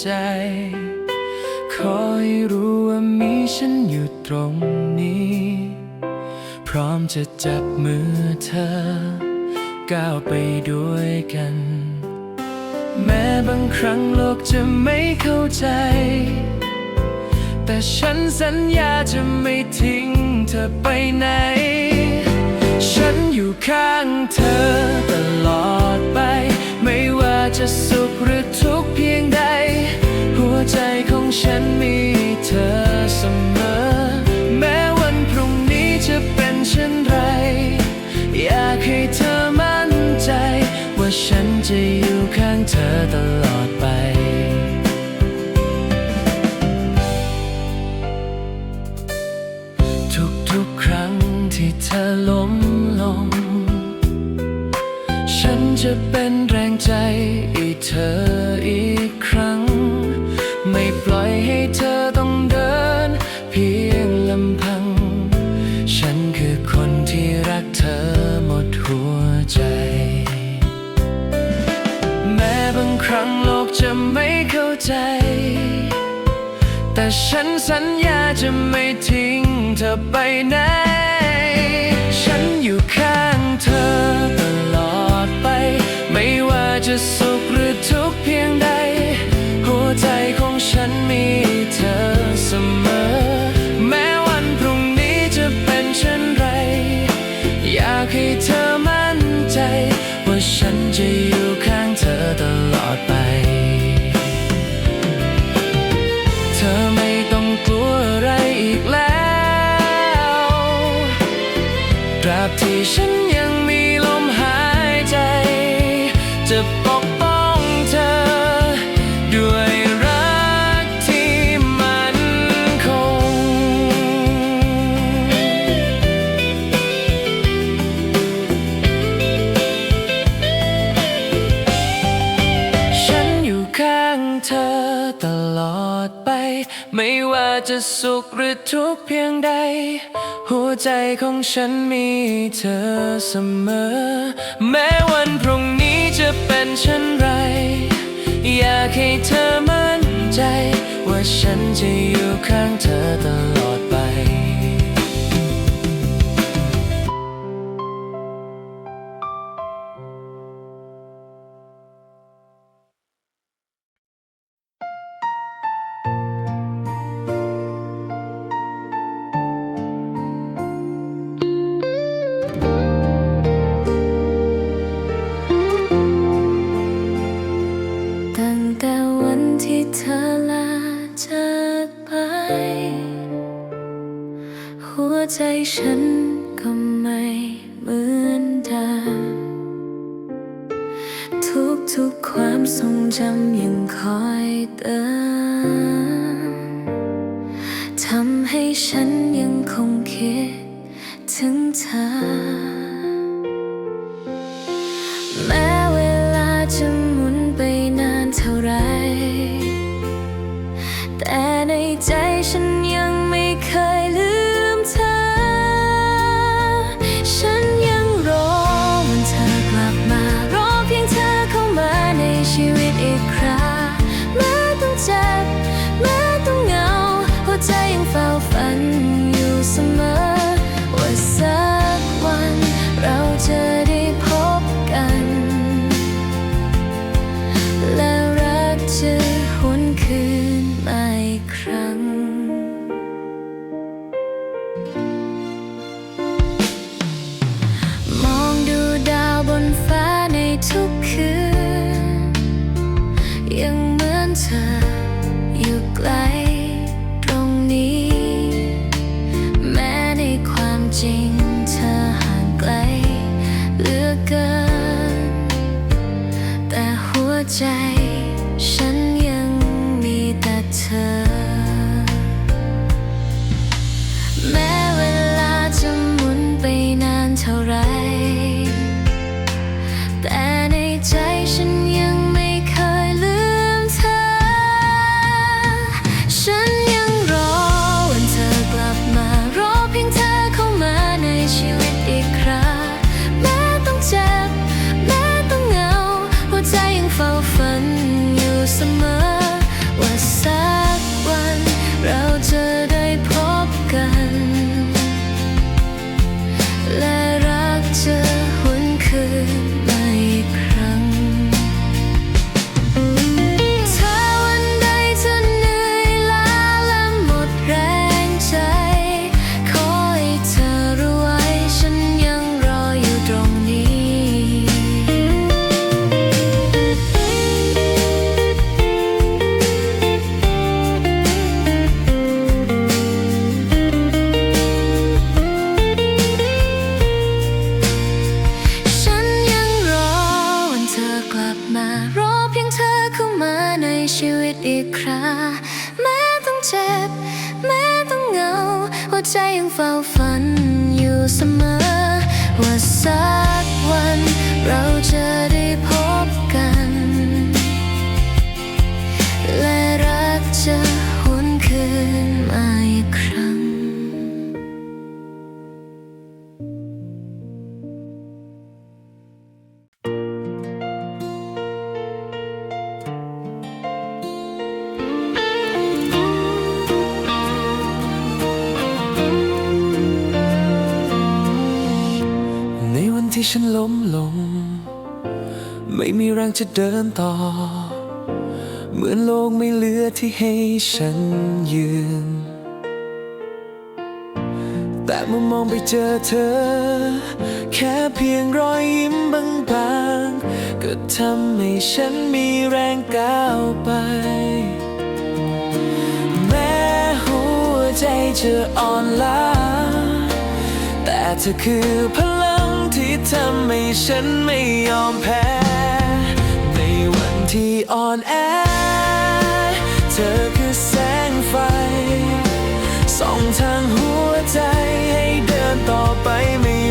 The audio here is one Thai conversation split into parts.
ใจ ขอให้รู้ว่ามีฉันอยู่ตรงนี้ พร้อมจะจับมือเธอ ก้าวไปด้วยกัน แม้บางครั้งโลกจะไม่เข้าใจ แต่ฉันสัญญาจะไม่ทิ้งเธอไปไหน ฉันอยู่ข้างเธอตลอดไป ไม่ว่าจะสุขหรือทุกข์ ฉันมีเธอเสมอ แม้วันพรุ่งนี้จะเป็นเช่นไร อยากให้เธอมั่นใจ ว่าฉันจะอยู่ข้างเธอตลอดไปทุกๆครั้งที่เธอล้มลง ฉันจะเป็นแรงใจให้เธอ จะไม่เข้าใจ แต่ฉันสัญญาจะไม่ทิ้งเธอไปไหน จะสุขหรือทุกข์เพียงใด หัวใจของฉันมีเธอเสมอ แม้วันพรุ่งนี้จะเป็นเช่นไร อยากให้เธอมั่นใจ ว่าฉันจะอยู่ข้างเธอตลอด ไป หัวใจฉันก็ไม่เหมือนเดิมทุกทุกความทรงจำยังคอยเติมทำให้ฉัน ชีวิตอีกคราแม้ต้องเจ็บ แม้ต้องเหงา หัวใจยังเฝ้าฝันอยู่เสมอ ว่าสักวันเราจะได้ ฉันล้มลง ไม่มีแรงจะเดินต่อ เหมือนโลกไม่เหลือที่ให้ฉันยืน แต่เมื่อมองไปเจอเธอ แค่เพียงรอยยิ้มบางๆ ก็ทำให้ฉันมีแรงก้าวไป แม้หัวใจจะอ่อนล้า แต่เธอคือพลัง ที่ทำให้ฉันไม่ยอมแพ้ ในวันที่อ่อนแอ เธอคือแสงไฟ ส่องทางหัวใจให้เดินต่อไปไม่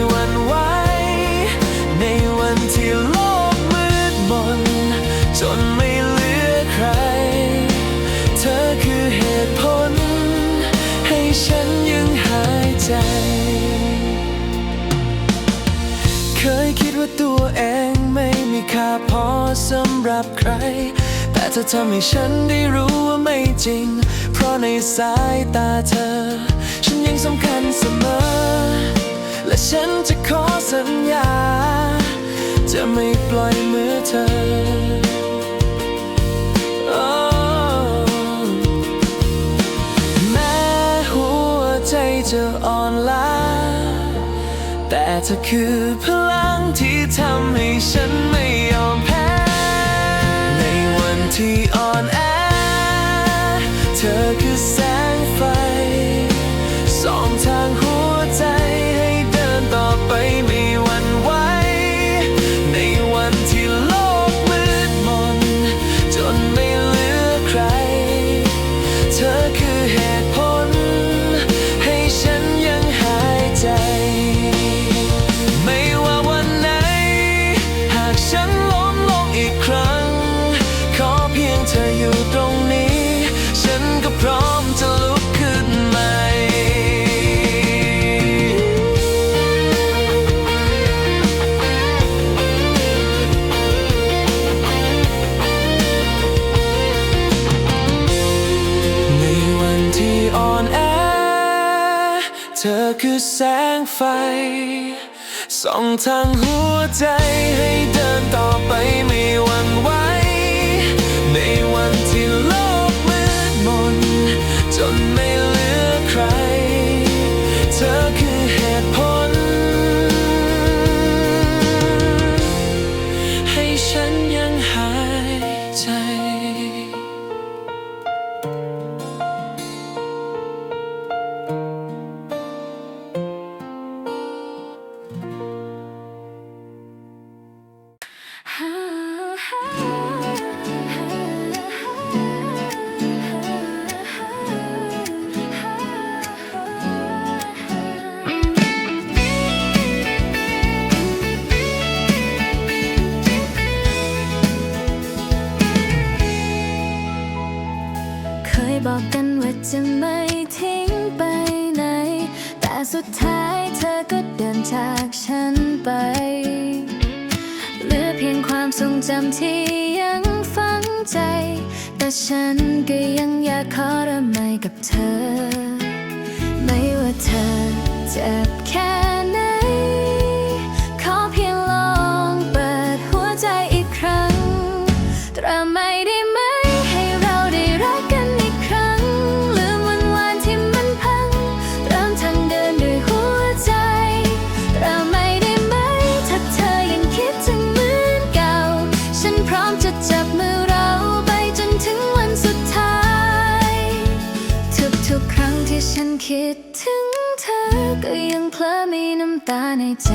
สำหรับใคร แต่เธอทำให้ฉันได้รู้ว่าไม่จริง เพราะในสายตาเธอ ฉันยังสำคัญเสมอ และฉันจะขอสัญญา จะไม่ปล่อยมือเธอ Oh แม้หัวใจจะอ่อนล้าแต่เธอคือพลังที่ทำให้ฉันไม่ยอม แสงไฟส่องทางหัวใจให้ ตาในใจ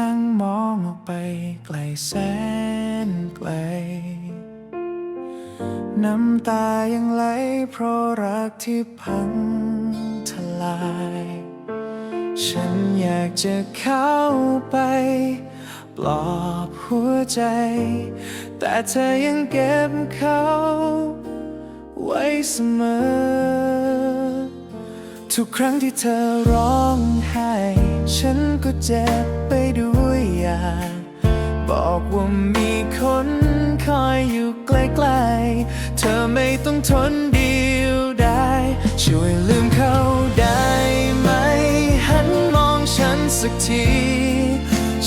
นั่งมองออกไปไกลแสนไกล น้ำตายังไหลเพราะรักที่พังทลาย ฉันอยากจะเข้าไป ปลอบหัวใจ แต่เธอยังเก็บเขาไว้เสมอ ทุกครั้งที่เธอร้องไห้ ฉันก็เจ็บไปด้วยอย่าบอกว่ามีคนคอยอยู่ใกล้ๆ เธอไม่ต้องทนเดียวได้ ช่วยลืมเขาได้ไหม หันมองฉันสักที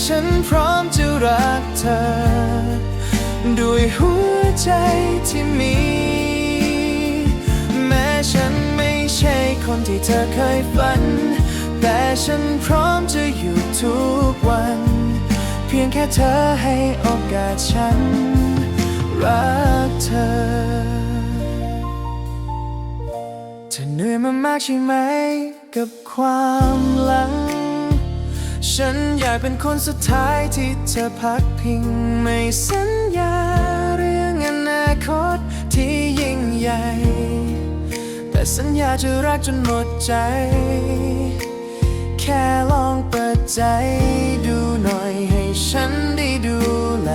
ฉันพร้อมจะรักเธอ ด้วยหัวใจที่มี แม้ฉันไม่ใช่คนที่เธอเคยฝัน แต่ฉันพร้อมจะอยู่ทุกวัน เพียงแค่เธอให้โอกาสฉัน รักเธอ เธอเหนื่อยมามากใช่ไหม กับความหลัง ฉันอยากเป็นคนสุดท้ายที่เธอพักพิงไม่สัญญาเรื่องอนาคตที่ยิ่งใหญ่ แต่สัญญาจะรักจนหมดใจ แค่ลองเปิดใจดูหน่อยให้ฉันได้ดูแล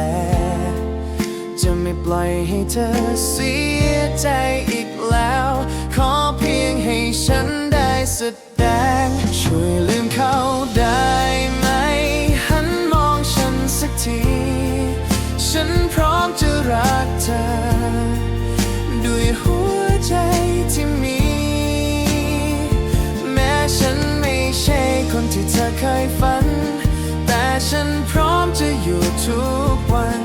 จะไม่ปล่อยให้เธอเสียใจอีกแล้ว ขอเพียงให้ฉันได้แสดง ช่วยลืมเขาได้ไหม หันมองฉันสักที ฉันพร้อมจะรักเธอ ด้วยหัวใจที่มี ฉันพร้อมจะอยู่ทุกวัน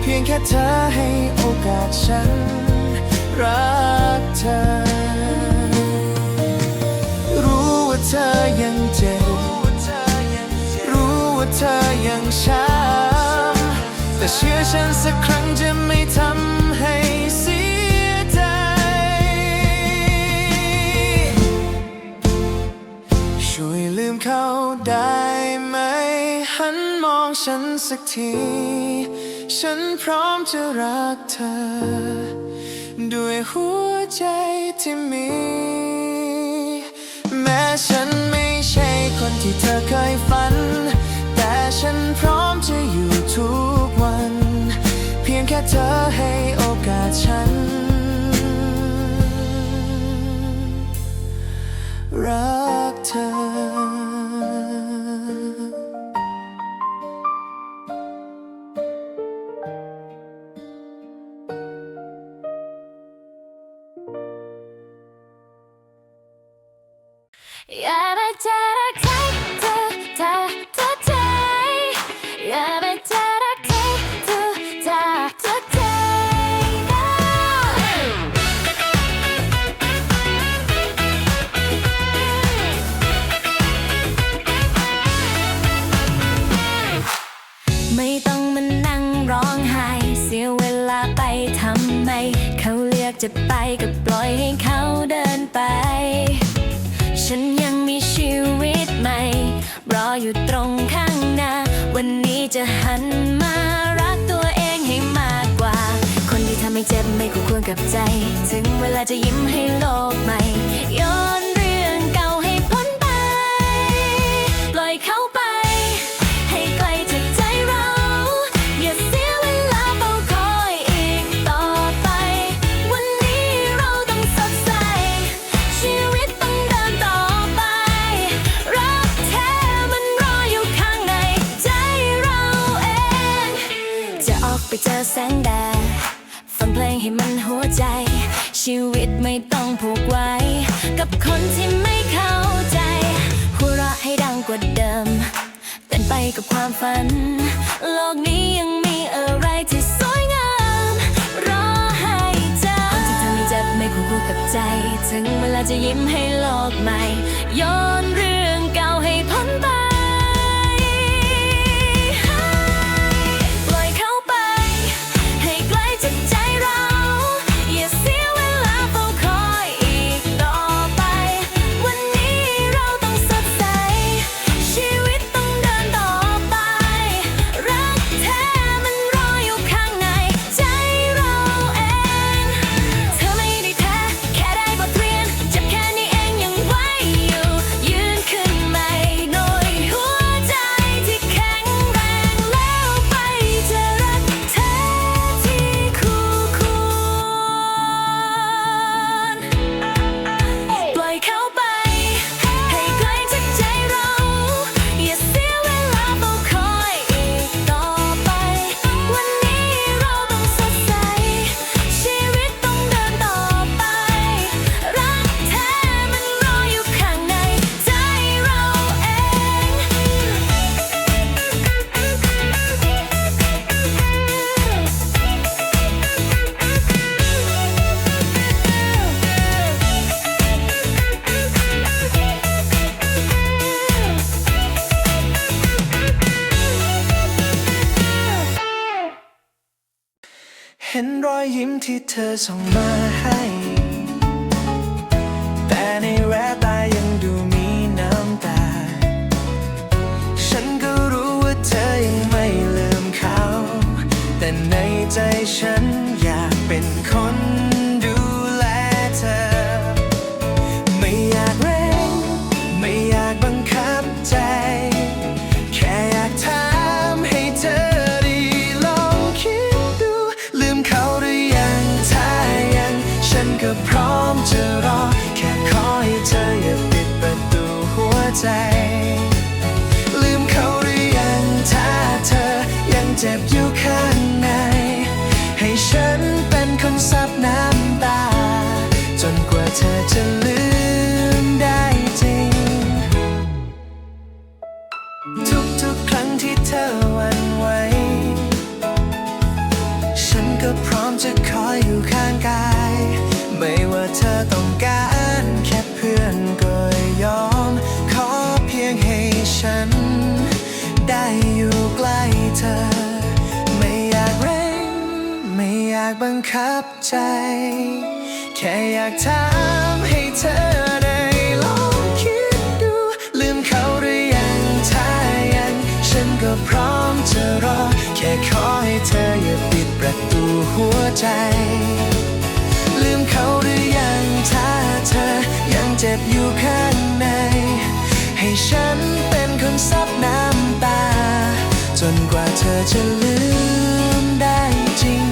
เพียงแค่เธอให้โอกาสฉัน รักเธอ รู้ว่าเธอยังเจ็บ รู้ว่าเธอยังช้ำแต่เชื่อฉันสักครั้งจะไม่ทำ ฉันสักที ฉันพร้อมจะรักเธอ ด้วยหัวใจที่มี แม้ที่เธอเคยฝัน แต่ฉันพร้อมจะอยู่ทุกวัน เพียงแค่เธอให้โอกาสฉัน รักเธอ จอรักใครเธอเธอเธอใจอย่าไปเจอรักใครเธอเธอเธอใจไม่ต้องมานั่งร้องไห้ เสียเวลาไปทำไม เขาเลือกจะไปก็ป กับใจ ถึงเวลาจะยิ้มให้โลกใหม่ย้อนเรื่องเก่าให้พ้นไป ปล่อยเขาไป ให้ไกลจากใจเรา อย่าเสียเวลาเฝ้าคอยอีกต่อไป วันนี้เราต้องสดใส ชีวิตต้องเดินต่อไป รักแท้มันรออยู่ข้างในใจเราเอง จะออกไปเจอแสงแดด ให้มันหัวใจ ชีวิตไม่ต้องผูกไว้ กับคนที่ไม่เข้าใจหัวเราะให้ดังกว่าเดิมเป็นไปกับความฝัน โลกนี้ยังมีอะไรที่สวยงาม รอให้เจอคนที่ทำให้เจ็บไม่คู่ควรกับใจ ถึงเวลาจะยิ้มให้โลกใหม่ย้อนเรื่อง ห็นรอยยิ้มที่เธอส่งมาให้ แต่ในแววตายังดูมีน้ำตา ฉันก็รู้ว่าเธอยังไม่ลืมเขา แต่ในใจฉัน ใจ ลืมเขาหรือยังถ้าเธอยังเจ็บอยู่ คับใจ แค่อยากถามให้เธอได้ลองคิดดู ลืมเขาหรือยังถ้ายังฉันก็พร้อมจะรอ แค่ขอให้เธออย่าปิดประตูหัวใจ ลืมเขาหรือยังถ้าเธอยังเจ็บอยู่ข้างใน ให้ฉันเป็นคนซับน้ำตา จนกว่าเธอจะลืมได้จริง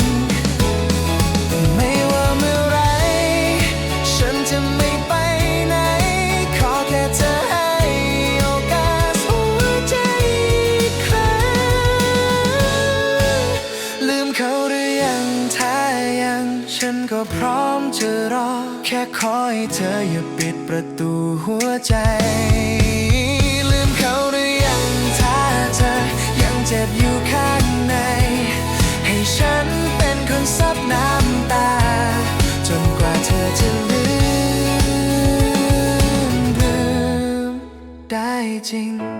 หัวใจ ลืมเขาหรือยังถ้าเธอยังเจ็บอยู่ข้างใน ให้ฉันเป็นคนซับน้ำตา จนกว่าเธอจะลืมลืมได้จริง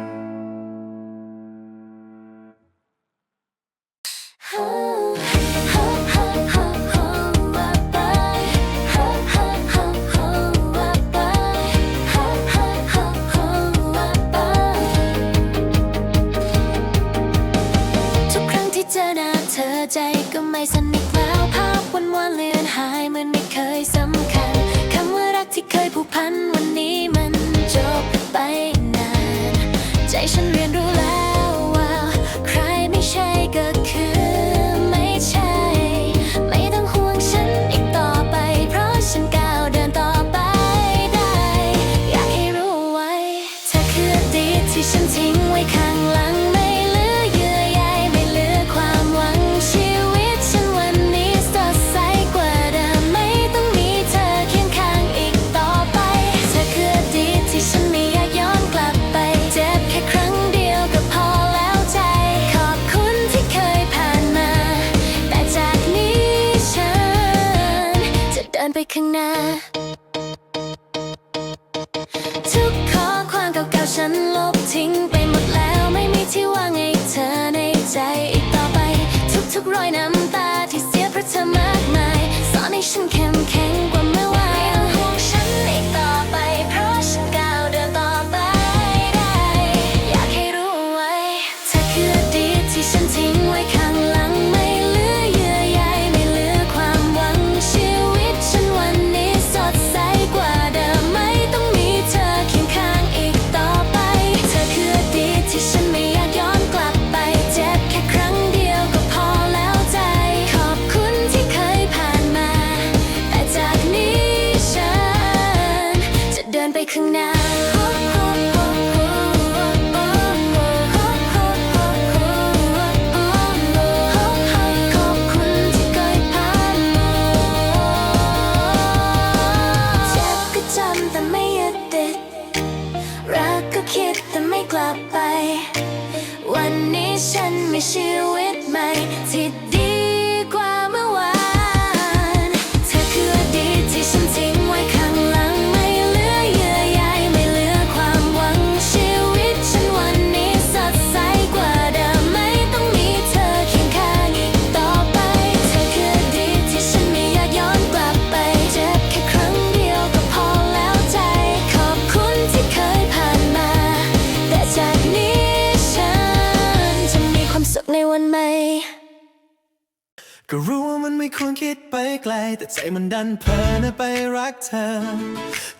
ดไปไกล แต่ใจมันดันเพลินไปรักเธอ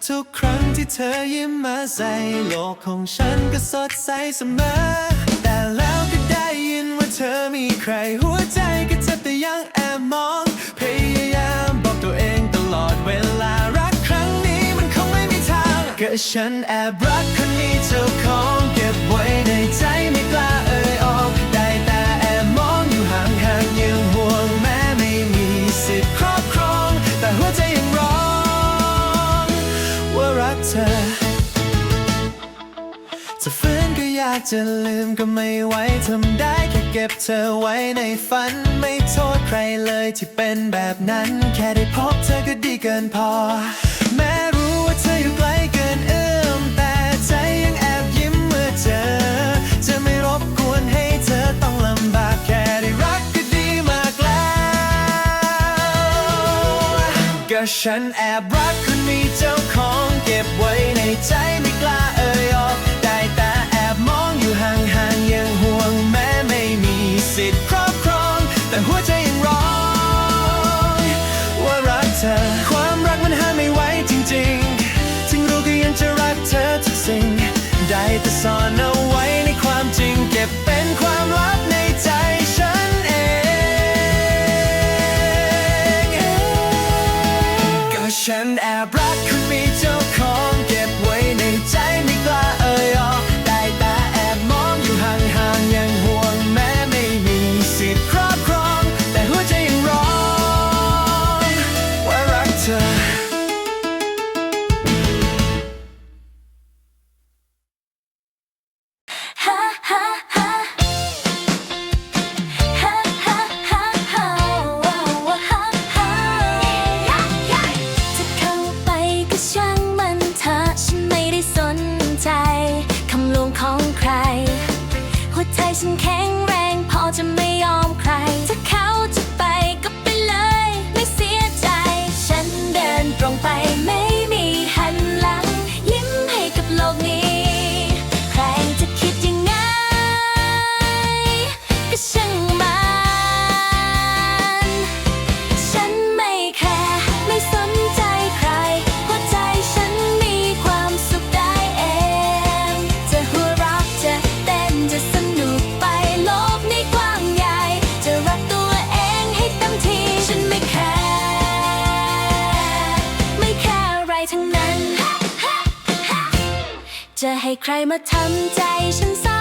ทุกครั้งที่เธอยิ้มมาใส่โลกของฉันก็สดใสเสมอ แต่แล้วก็ได้ยินว่าเธอมีใครหัวใจก็จะแต่ยังแอบมอง พยายามบอกตัวเองตลอดเวลารักครั้งนี้มันคงไม่มีทางก็ฉันแอบรักคนนี้เจ้าของเก็บไว้ในใจไม่กล้าเอ่ย จะลืมก็ไม่ไหวทำได้แค่เก็บเธอไว้ในฝัน ไม่โทษใครเลยที่เป็นแบบนั้น แค่ได้พบเธอก็ดีเกินพอ แม่รู้ว่าเธออยู่ไกลเกินเอื้อมแต่ใจยังแอบยิ้มเมื่อเจอ จะไม่รบกวนให้เธอต้องลำบากแค่ได้รักก็ดีมากแล้วก็ฉันแอบรักคนมีเจ้าของเก็บไว้ในใจไม่กล้า ธอ ความรักมันห้ามไม่ไหวจริงๆ ถึงรู้ก็ยังจะรักเธอทุกสิ่ง ได้แต่ซ่อนเอาไว้ในความจริง เก็บเป็นความลับใน ให้ใครมาทำใจฉันซะ